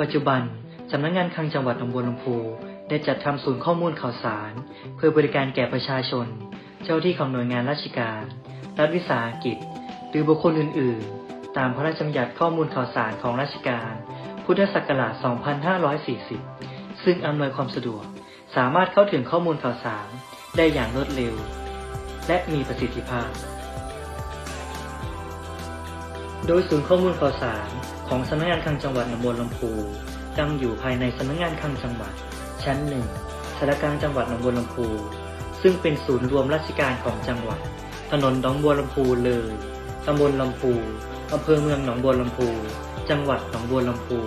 ปัจจุบันสำนักงานคลังจังหวัดหนองบัวลำพูได้จัดทำศูนย์ข้อมูลข่าวสาร เพื่อบริการแก่ประชาชน เจ้าที่ของหน่วยงานราชการ รัฐวิสาหกิจ หรือบุคคลอื่น ๆ ตามพระราชบัญญัติข้อมูลข่าวสารของราชการ พุทธศักราช 2540 ซึ่งอำนวยความสะดวก สามารถเข้าถึงข้อมูลข่าวสารได้อย่างรวดเร็ว และมีประสิทธิภาพ โดยศูนย์ข้อมูลข่าวสารของสำนักงานคลังจังหวัดหนองบัวลำพูตั้งอยู่ภายในสำนักงานคลังจังหวัด ชั้นหนึ่งสารกลางจังหวัดหนองบัวลำพูซึ่งเป็นศูนย์รวมราชการของจังหวัด ถนนหนองบัวลำพูเลยตำบลลำพูอำเภอเมืองหนองบัวลำพู จังหวัดหนองบัวลำพู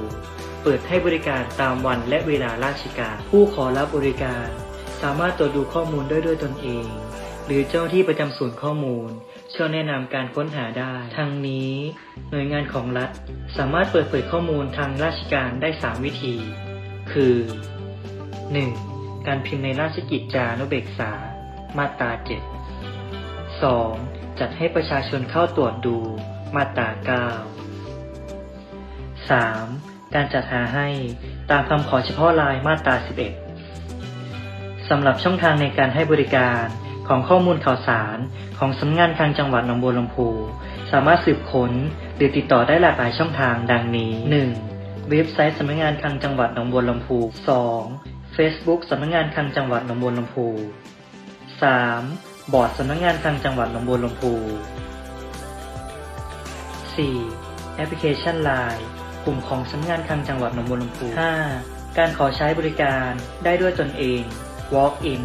เปิดให้บริการตามวันและเวลาราชการ ผู้ขอรับบริการ สามารถตรวจดูข้อมูลได้ด้วยตนเอง หรือเจ้าที่ประจำศูนย์ข้อมูล ช่วยแนะนำการค้นหาได้ ทั้งนี้ หน่วยงานของรัฐสามารถเปิดเผยข้อมูลทางราชการได้ 3 วิธี คือ 1. การพิมพ์ในราชกิจจานุเบกษา มาตรา 7 2. จัดให้ประชาชนเข้าตรวจดู มาตรา 9 3. การจัดหาให้ตามคำขอเฉพาะลายมาตรา 11 สำหรับช่องทางในการให้บริการ ของข้อมูลข่าวสารของสำนักงานคลังจังหวัดหนองบัวลำพู สามารถสืบค้นหรือติดต่อได้หลากหลายช่องทางดังนี้ 1. เว็บไซต์สำนักงานคลังจังหวัดหนองบัวลำพู 2. Facebook สำนักงานคลังจังหวัดหนองบัวลำพู 3. บอร์ดสำนักงานคลังจังหวัดหนองบัวลำพู 4. แอปพลิเคชัน Line กลุ่มของสำนักงานคลังจังหวัดหนองบัวลำพู 5. การขอใช้บริการได้ด้วยตนเอง Walk in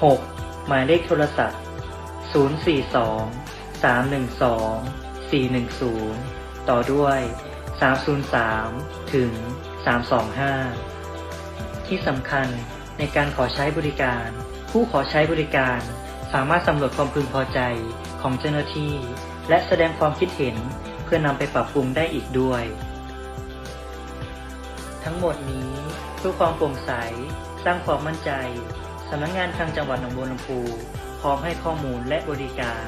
6. หมายเลขโทรศัพท์ 042 312 410 ต่อด้วย 303 ถึง 325 ที่สำคัญในการขอใช้บริการ ผู้ขอใช้บริการสามารถสำรวจความพึงพอใจของเจ้าหน้าที่ และแสดงความคิดเห็นเพื่อนำไปปรับปรุงได้อีกด้วย ทั้งหมดนี้เพื่อความโปร่งใส สร้างความมั่นใจ สำนักงานคลังจังหวัดหนองบัวลำพูพร้อมให้ข้อมูลและบริการ